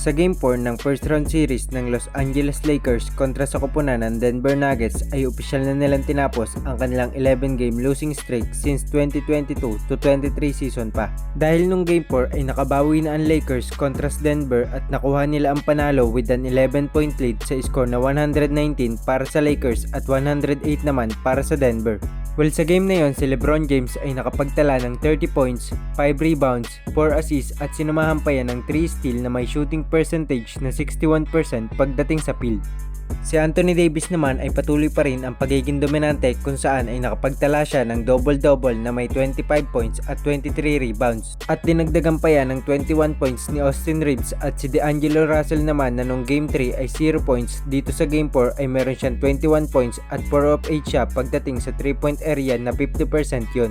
Sa Game 4 ng first round series ng Los Angeles Lakers kontra sa koponan ng Denver Nuggets ay opisyal na nilang tinapos ang kanilang 11 game losing streak since 2022 to 23 season pa. Dahil nung Game 4 ay nakabawi na ang Lakers kontra sa Denver at nakuha nila ang panalo with an 11 point lead sa score na 119 para sa Lakers at 108 naman para sa Denver. Well, sa game na yon, si LeBron James ay nakapagtala ng 30 points, 5 rebounds, 4 assists at sinumahan pa yan ng 3 steal na may shooting percentage na 61% pagdating sa field. Si Anthony Davis naman ay patuloy pa rin ang pagiging dominante kung saan ay nakapagtala siya ng double-double na may 25 points at 23 rebounds. At dinagdagan pa yan ng 21 points ni Austin Reeves at si D'Angelo Russell naman na nung Game 3 ay 0 points. Dito sa Game 4 ay meron siyang 21 points at 4 of 8 siya pagdating sa 3 point area na 50% yon.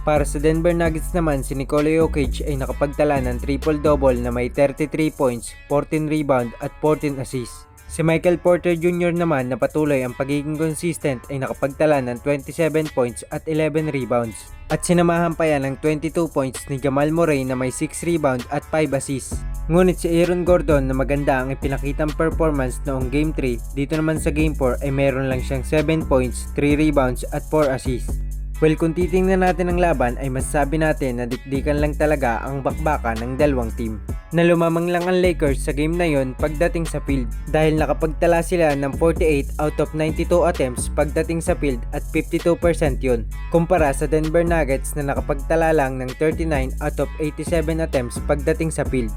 Para sa Denver Nuggets naman, si Nikola Jokic ay nakapagtala ng triple-double na may 33 points, 14 rebound at 14 assists. Si Michael Porter Jr. naman na patuloy ang pagiging consistent ay nakapagtala ng 27 points at 11 rebounds. At sinamahan pa yan ng 22 points ni Jamal Murray na may 6 rebound at 5 assists. Ngunit si Aaron Gordon na maganda ang ipinakitang performance noong Game 3, dito naman sa Game 4 ay meron lang siyang 7 points, 3 rebounds at 4 assists. Well, kung titingnan natin ang laban ay masasabi natin na dikdikan lang talaga ang bakbakan ng dalawang team. Na lumamang lang ang Lakers sa game na yon pagdating sa field dahil nakapagtala sila ng 48 out of 92 attempts pagdating sa field at 52% yon kumpara sa Denver Nuggets na nakapagtala lang ng 39 out of 87 attempts pagdating sa field.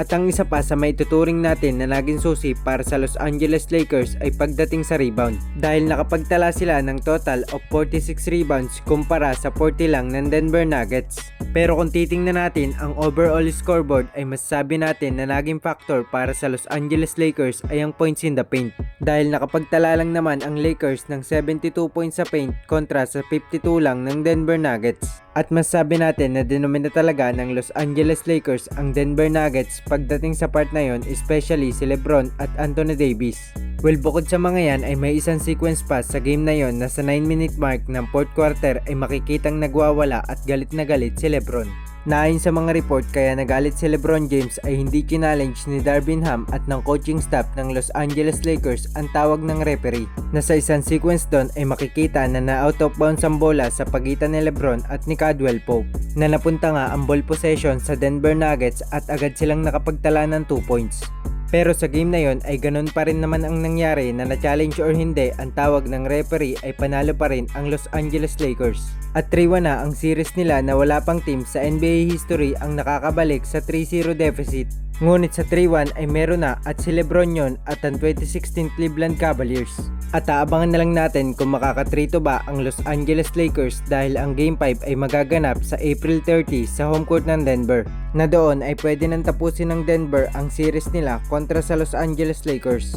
At ang isa pa sa maituturing natin na naging susi para sa Los Angeles Lakers ay pagdating sa rebound dahil nakapagtala sila ng total of 46 rebounds kumpara sa 40 lang ng Denver Nuggets. Pero kung titingnan natin ang overall scoreboard ay masasabi natin na naging factor para sa Los Angeles Lakers ay ang points in the paint dahil nakapagtala lang naman ang Lakers ng 72 points sa paint kontra sa 52 lang ng Denver Nuggets. At masasabi natin na denomina talaga ng Los Angeles Lakers ang Denver Nuggets pagdating sa part na yon especially si Lebron at Anthony Davis. Well, bukod sa mga yan ay may isang sequence pass sa game na yon na sa 9 minute mark ng fourth quarter ay makikitang nagwawala at galit na galit si Lebron. Naayon sa mga report kaya nagalit si Lebron James ay hindi kinalenge ni Darvin Ham at ng coaching staff ng Los Angeles Lakers ang tawag ng referee na sa isang sequence doon ay makikita na na out of bounds ang bola sa pagitan ni Lebron at ni Cadwell Pope na napunta nga ang ball possession sa Denver Nuggets at agad silang nakapagtala ng 2 points. Pero sa game na yon ay ganun pa rin naman ang nangyari na na-challenge or hindi ang tawag ng referee ay panalo pa rin ang Los Angeles Lakers. At 3-1 na ang series nila na wala pang team sa NBA history ang nakakabalik sa 3-0 deficit. Ngunit sa 3-1 ay meron na at si Lebron yon at ang 2016 Cleveland Cavaliers. At aabangan na lang natin kung makakatrito ba ang Los Angeles Lakers dahil ang Game 5 ay magaganap sa April 30 sa home court ng Denver. Na doon ay pwede nang tapusin ng Denver ang series nila kontra sa Los Angeles Lakers.